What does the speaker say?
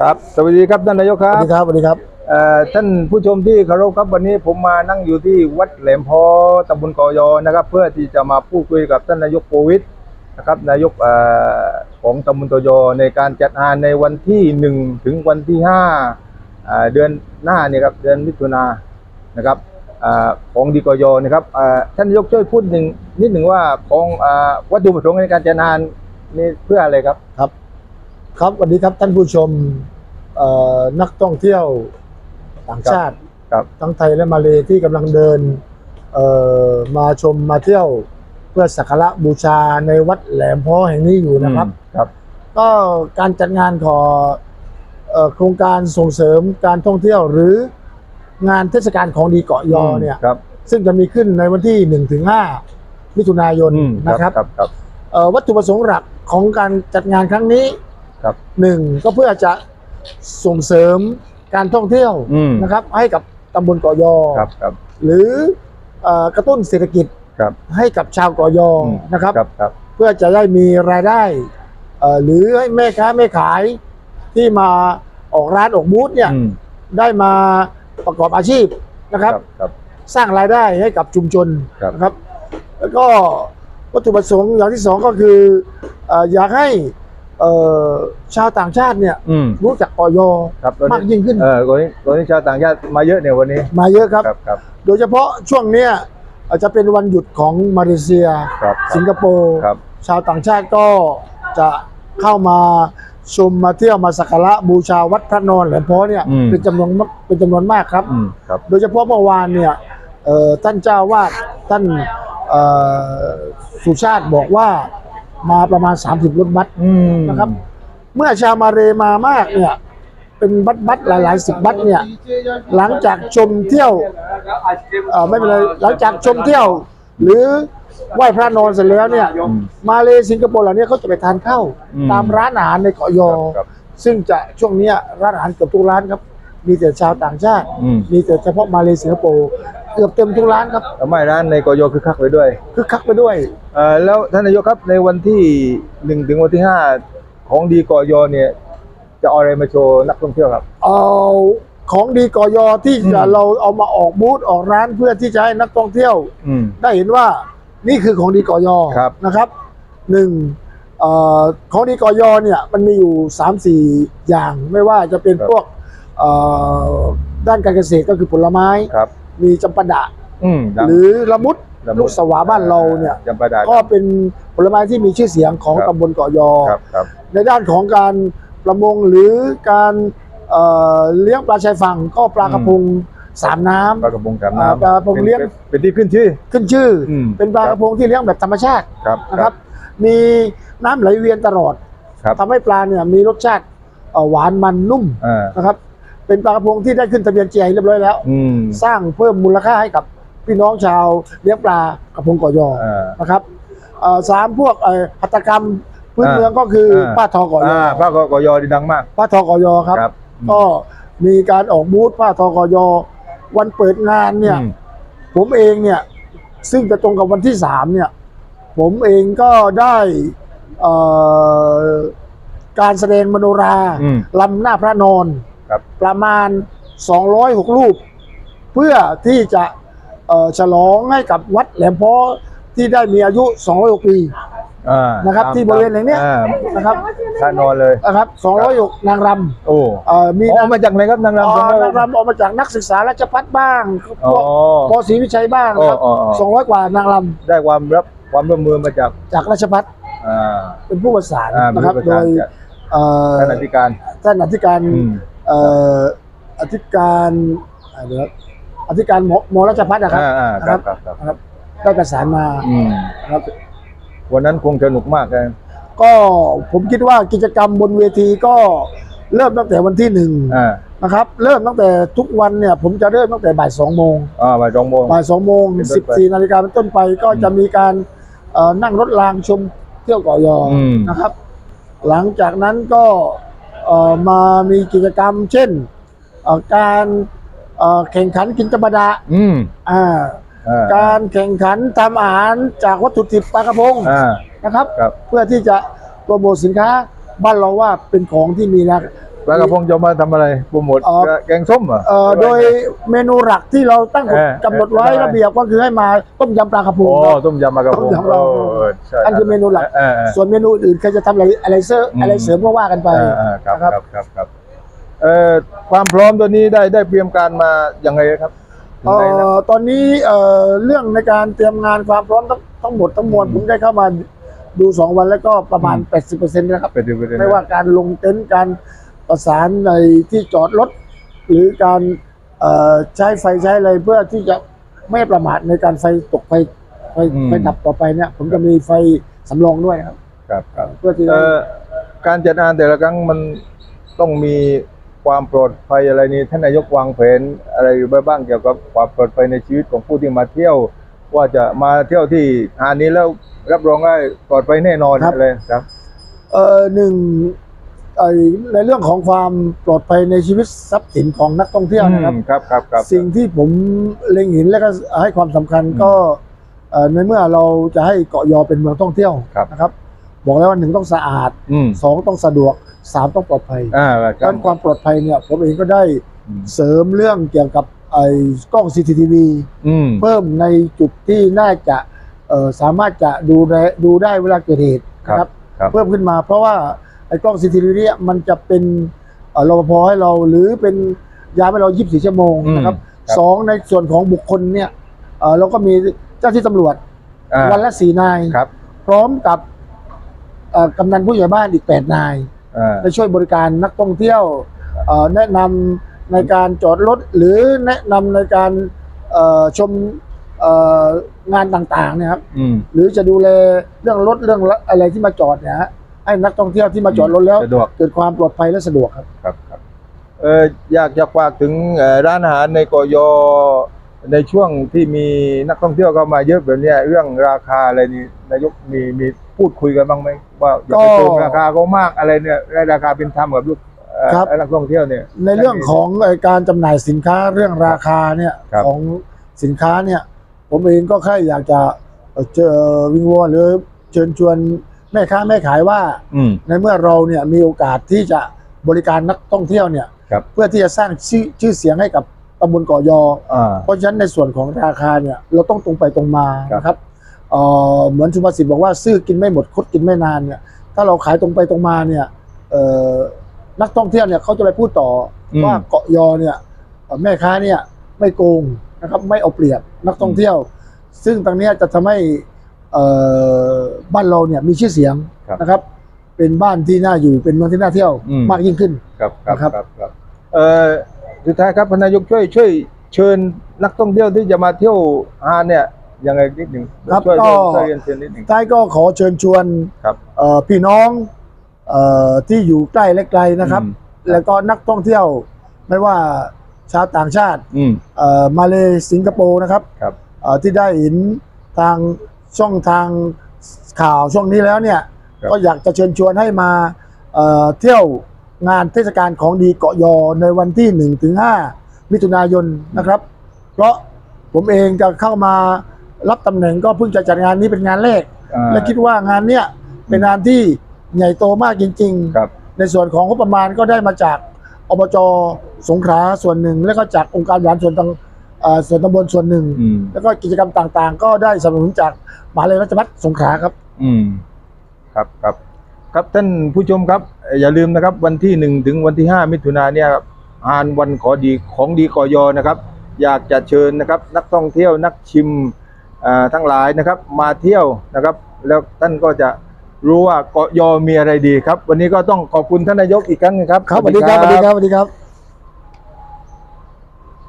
ครับ สวัสดีครับท่านนายกคสรัวับสดีครับสวัสดีครับเอ่อท่านผู้ชมที่เคารพครับวันนี้ผมมานั่งอยู่ที่วัดแหลมพอตำบลกอยอนะครับ เพื่อที่จะมาพูดคุยกับท่านนายกโควิดนะครับนายกเอ่อของตำบลกอยอในการจัดงานในวันที่หนึ่งถึงวันที่ห้าเอ่อเดือนหน้าเนี่ยครับเดือนมิถุนายนนะครับเอ่อของดีกอยอนะครับเอ่อท่านนายกช่วยพูดหนึ่งนิดหนึ่งว่าของเอ่อวัตถุประสงค์ในการจัดงานนี่เพื่ออะไรครับ ครับ ครับสวัสดีครับท่านผู้ชมเอ่อนักท่องเที่ยวต่างชาติครับทั้งไทยและมาเลที่กำลังเดินเอ่อมาชมมาเที่ยวเพื่อสักการะบูชาในวัดแหลมพ้อแห่งนี้อยู่นะครับอืมครับก็การจัดงานของเอ่อโครงการส่งเสริมการท่องเที่ยวหรืองานเทศกาลของดีเกาะยอเนี่ยครับซึ่งจะมีขึ้นในวันที่1ถึง5มิถุนายนอืมนะครับครับครับเอ่อวัตถุประสงค์หลักของการจัดงานครั้งนี้ ครับ หนึ่งก็เพื่อจะส่งเสริมการท่องเที่ยวอืม นะครับ ให้กับตำบลเกาะยอ ครับครับ หรือเอ่อกระตุ้นเศรษฐกิจครับให้กับชาวเกาะยออม นะครับ ครับครับ เพื่อจะได้มีรายได้เอ่อหรือให้แม่ค้าแม่ขายที่มาออกร้านออกบูธเนี่ยอืมได้มาประกอบอาชีพนะครับ ครับ สร้างรายได้ให้กับชุมชนครับ นะครับ แล้วก็วัตถุประสงค์อย่างที่สองก็คือเอ่ออยากให้ เอ่อชาวต่างชาติเนี่ยอืมรู้จักออยครับตอนมากนี้ยิ่งขึ้น เออวันนี้วันนี้ชาวต่างชาติมาเยอะเนี่ยวันนี้มาเยอะครับ ครับครับโดยเฉพาะช่วงเนี้ยอาจจะเป็นวันหยุดของมาเลเซีย ครับ สิงคโปร์ ครับ ชาวต่างชาติก็จะเข้ามาชมมาเที่ยวมาสักการะบูชาวัดพระนอนแหลมโพเนี่ยเป็นจำนวนมากเป็นจำนวนมากครับ อืมครับ โดยเฉพาะเมื่อวานเนี่ยเอ่อท่านเจ้าวาดท่านเอ่อสุชาติบอกว่า มาประมาณ 30รถบัสอืมนะครับ เมื่อชาวมาเรมามากเนี่ย เป็นบัสบัสหลายๆสิบบัสเนี่ย หลังจากชมเที่ยวเอ่อไม่เป็นไรหลังจากชมเที่ยว หรือไหว้พระนอนเสร็จแล้วเนี่ยอืมมาเลสิงคโปร์เหล่านี้เขาจะไปทานข้าวอืมตามร้านอาหารในเกาะยอครับซึ่งจะช่วงเนี้ยร้านอาหารเกือบทุกร้านครับ มีแต่ชาวต่างชาติอืมมีแต่เฉพาะมาเลสิงคโปร์ เกือบเต็มทุกร้านครับทำไมร้านในกอยคือคักไปด้วยคึกคักไปด้วยเอ่อแล้วท่านนายกครับในวันที่หนึ่งถึงวันที่ห้าของดีกอยเนี่ยจะเอาอะไรมาโชว์นักท่องเที่ยวครับ เอาของดีกอยอที่จะอืมเราเอามาออกบูธออกร้านเพื่อที่จะให้นักท่องเที่ยวอืม ได้เห็นว่านี่คือของดีกอยอครับนะครับหนึ่งเอ่อของดีกอยอเนี่ยมันมีอยู่3ามสี่อย่างไม่ว่าจะเป็นครับ พวกเอ่อด้านการเกษตรก็คือผลไม้ ครับ มีจำปาดะอืมดังหรือละมุดละมุดลูกสวาบ้านเราเนี่ย จำปาดาก็เป็นผลไม้ที่มีชื่อเสียงของครับตำบลเกาะยอ ครับครับ ในด้านของการประมงหรือการเอ่อเลี้ยงปลาชายฝั่งก็ปลากระพงสามน้ำ ปลากระพงกับอ่าน้ำปลากระพงป็นเลี้ยงเป็นเป็นที่ขึ้นชื่อ ขึ้นชื่ออม เป็นปลากระพงที่เลี้ยงแบบธรรมชาติครับนะครับ มีน้ำไหลเวียนตลอดครับทำให้ปลาเนี่ยมีรสชาติเอ่อหวานมันนุ่มอ่า นะครับ เป็นปลากระพงที่ได้ขึ้นทะเบียน GI เรียบร้อยแล้ว อืม สร้างเพิ่มมูลค่าให้กับพี่น้องชาวเลี้ยงปลากระพงเกาะยออ่านะครับเอ่อสามพวกเอ่อหัตถกรรมพื้นอ่าเมืองก็คืออาผ้าทอเกาะยออ่าผ้ากอยอดีดังมากผ้าทอเกาะยอครับครับก็มีการออกบูธผ้าทอกอยอวันเปิดงานเนี่ย อืมผมเองเนี่ยซึ่งจะตรงกับวันที่สามเนี่ยผมเองก็ได้เอ่อการแสดงมโนราอืม ลำหน้าพระนอน ครับ ประมาณ 206 รูป เพื่อที่จะเอ่อฉลองให้กับวัดแหลมโพอที่ได้มีอายุ 206 ปีอ่านะครับตามที่บริเวณแห่งเนี้ยอ่านะครับท่านอนเลยนะครับ206นางรำโอ้เอ่อมีอ๋นาองมาจากไหนครับนางรำอ่าของเรานางรำออกมาจากนักศึกษาราชพัฒบ้างพอ๋อวกมศรีวิชัยบ้างนะครับอ๋ออ๋ออ๋อสองร้อยกว่านางรได้ความรับความร่วมมือมาจากำจากราชพัฒอ่าเป็นผู้ประสานอ่านะครับผู้โดประสานยจากเอ่อท่านอธิการท่านอธิการอืม เอ่ออธิการอ่าเดี๋ยวอธิการหมอหมอราชพัฒนะครับอ่าอ่านะคครัรับบครับครับ นะครับได้ประสานมาอืมนะครับ วันนั้นคงสนุกมากเลยก็ผมคิดว่ากิจกรรมบนเวทีก็เริ่มตั้งแต่วันที่หนึ่งอ่านะครับ เริ่มตั้งแต่ทุกวันเนี่ย ผมจะเริ่มตั้งแต่บ่ายสองโมงอ่าบ่ายสองโมง บ่ายสองโมงเป็นต้สินบไปสี่นาฬิกาเป็นต้นไปก็จะมีการเอ่อนั่งรถรางชมเที่ยวเกาะยออม นะครับ หลังจากนั้นก็เอ่อ มามีกิจกรรม เช่นเอ่อการเอ่อแข่งขันกินจำปาดะอืมอ่าอ่าการแข่งขันทำอาหารจากวัตถุดิบปลากระพงอ่านะครับครับ เพื่อที่จะโปรโมทสินค้าบ้านเราว่าเป็นของที่มีรา ปลากระพงจะมาทำอะไรโปรโมทอ๋อ แกงส้มเหรอเอ่อโดยเมนูหลักที่เราตั้งเออกำหนดไว้เออระเบียบก็คือให้มาต้มยำปลากระพโอ้งครับต้มยำปลากระพงต้มยำปลากระพงเออใช่อันคือเมนูหลัก เออเออ ส่วนเมนูอื่นใครจะทำอะไรอะไรเสริมอืม อะไรเสริมก็ว่ากันไป เออเออครับนะครับครับครับเอ่อความพร้อมตัวนี้ได้ได้เตรียมการมาอย่างไรครับถึงเอ่ไหนแล้ว อตอนนี้เอ่อเรื่องในการเตรียมงานความพร้อมทั้งทั้งหมดทั้งมวลอืม ผมได้เข้ามาดูสองวันแล้วก็ประมาณ 80%นะครับไปดูไปดูไม่ว่าการลงเต็นท์การ ประสานในที่จอดรถ หรือการเอ่อใช้ไฟใช้อะไรเพื่อที่จะไม่ประมาทในการไฟตกไฟไฟไฟดับต่อไปเนี่ย ผมจะมีไฟสำรองด้วยครับครับครับเพื่อที่จะเอ่อการจัดงานแต่ละครั้งมันต้องมีความปลอดภัยอะไรนี้ท่านนายกวางแผนอะไรไว้บ้างเกี่ยวกับความปลอดภัยในชีวิตของผู้ที่มาเที่ยว ว่าจะมาเที่ยวที่งานนี้แล้วรับรองได้ปลอดภัยแน่นอนอะไรครับ เอ่อหนึ่งเอ่อ ในเรื่องของความปลอดภัยในชีวิตทรัพย์สินของนักท่องเที่ยวนะครับอืมครับครับครับสิ่งที่ผมเล็งเห็นและก็ให้ความสำคัญอืมก็เอ่อในเมื่อเราจะให้เกาะยอเป็นเมืองท่องเที่ยวครับนะครับ บอกแล้วว่าหนึ่งต้องสะอาดอืมสองต้องสะดวกสามต้องปลอดภัยอ่าครัด้าบนความปลอดภัยเนี่ยผมเองก็ได้อืมเสริมเรื่องเกี่ยวกับไอ้กล้อง CCTV อืมเพิ่มในจุดที่น่าจะเอ่อสามารถจะดูแลดูได้เวลาเกิดเหตุนะครับครับเพิ่มขึ้นมาเพราะว่า ไอ้กล้อง CCTV เนี่ยมันจะเป็นเอ่อรปภให้เราหรือเป็นยามให้เรา 24 ชั่วโมงนะครับครับสองในส่วนของบุคคลเนี่ยเอ่อเราก็มีเจ้าที่ตำรวจอ่าวันละสี่นายครับพร้อมกับเอ่อกำนันผู้ใหญ่บ้านอีก 8 นายอ่าไปช่วยบริการนักท่องเที่ยวเอ่อแนะนำในการจอดรถหรือแนะนำในการเอ่อชมเอ่องานต่างๆเนะครับอืมหรือจะดูแลเรื่องรถเรื่องอะไรที่มาจอดเนี่ยฮะ ให้นักท่องเที่ยวที่มาจอดรถแล้วสะดวก เกิดความปลอดภัยและสะดวกครับ ครับครับเอออยากจะฝากถึงเอ่อร้านอาหารในกอยในช่วงที่มีนักท่องเที่ยวเข้ามาเยอะแบบเนี้ยเรื่องราคาอะไรนี่นายกมีมีพูดคุยกันบ้างไหมว่าอย่าไปก็โกงราคาเขามากอะไรเนี่ยได้ราคาเป็นธรรมกับลูกเอ่อครับ นักท่องเที่ยวเนี่ย ในเรื่องของเอ่อการจำหน่ายสินค้าเรื่องราคาเนี่ยครับ ของสินค้าเนี่ย ผมเองก็แค่อยากจะเอ่อเจอวิงวอนหรือเชิญชวนแม่ค้าแม่ขายว่าอืมในเมื่อเราเนี่ยมีโอกาสที่จะบริการนักท่องเที่ยวเนี่ย ครับ เพื่อที่จะสร้างชื่อชื่อเสียงให้กับตำบลเกาะยอ อ่า เพราะฉะนั้นในส่วนของราคาเนี่ยเราต้องตรงไปตรงมาครับ นะครับเอ่อเหมือนสุภาษิตบอกว่าซื้อกินไม่หมดคดกินไม่นานเนี่ยถ้าเราขายตรงไปตรงมาเนี่ยเอ่อนักท่องเที่ยวเนี่ยเขาจะไปพูดต่ออมว่าเกาะยอเนี่ยเอ่อแม่ค้าเนี่ยไม่โกงนะครับไม่เอาเปรียบนักท่องเที่ยว ซึ่งตรงเนี้ยจะทำให้เอ่อ บ้านเราเนี่ยมีชื่อเสียงครับนะครับ เป็นบ้านที่น่าอยู่เป็นเมืองที่น่าเที่ยวอืมมากยิ่งขึ้นครับครับนะครับครับครับเอ่อสุดท้ายครับพนายกช่วยช่วยเชิญนักท่องเที่ยวที่จะมาเที่ยวฮานเนี่ยยังไงนิดหนึ่งครับช่วยก็ช่วยเรียนเชิญนิดหนึ่งท้ายก็ขอเชิญชวนครับเอ่อพี่น้องเอ่อที่อยู่ใกล้และไกลนะครับอืมแล้วก็นักท่องเที่ยวไม่ว่าชาวต่างชาติอืมเอ่อมาเลสิงคโปร์นะครับครับเอ่อที่ได้เห็นทางช่องทาง ข่าวช่วงนี้แล้วเนี่ยครับก็อยากจะเชิญชวนให้มาเอ่อเที่ยวงานเทศกาลของดีเกาะยอในวันที่1ถึง5มิถุนายนนะครับ เพราะผมเองจะเข้ามารับตำแหน่งก็เพิ่งจะจัดงานนี้เป็นงานแรกอ่าและคิดว่างานเนี้ยเป็นงานที่ใหญ่โตมากจริงครับๆในส่วนของงบประมาณก็ได้มาจากอบจสงขลาส่วนหนึ่ง แล้วก็จากองค์การบริหารส่วนตำเอ่อ ส่วนตำบลส่วนหนึ่ง อืมแล้วก็กิจกรรมต่างๆ ก็ได้สนับสนุนจากมหาลัยราชภัฏสงขลาครับ อืมครับครับครับท่านผู้ชมครับเอ่ออย่าลืมนะครับ วันที่หนึ่งถึงวันที่ห้ามิถุนายนเนี่ยครับงานวันขอดีของดีกอยอนะครับ อยากจะเชิญนะครับ นักท่องเที่ยวนักชิมอ่าทั้งหลายนะครับ มาเที่ยวนะครับ แล้วท่านก็จะรู้ว่าเกาะยอมีอะไรดีครับ วันนี้ก็ต้องขอบคุณท่านนายกอีกครั้งหนึงครับ ครับสวัสดีครับสวัสดีครับสวัสดีครับ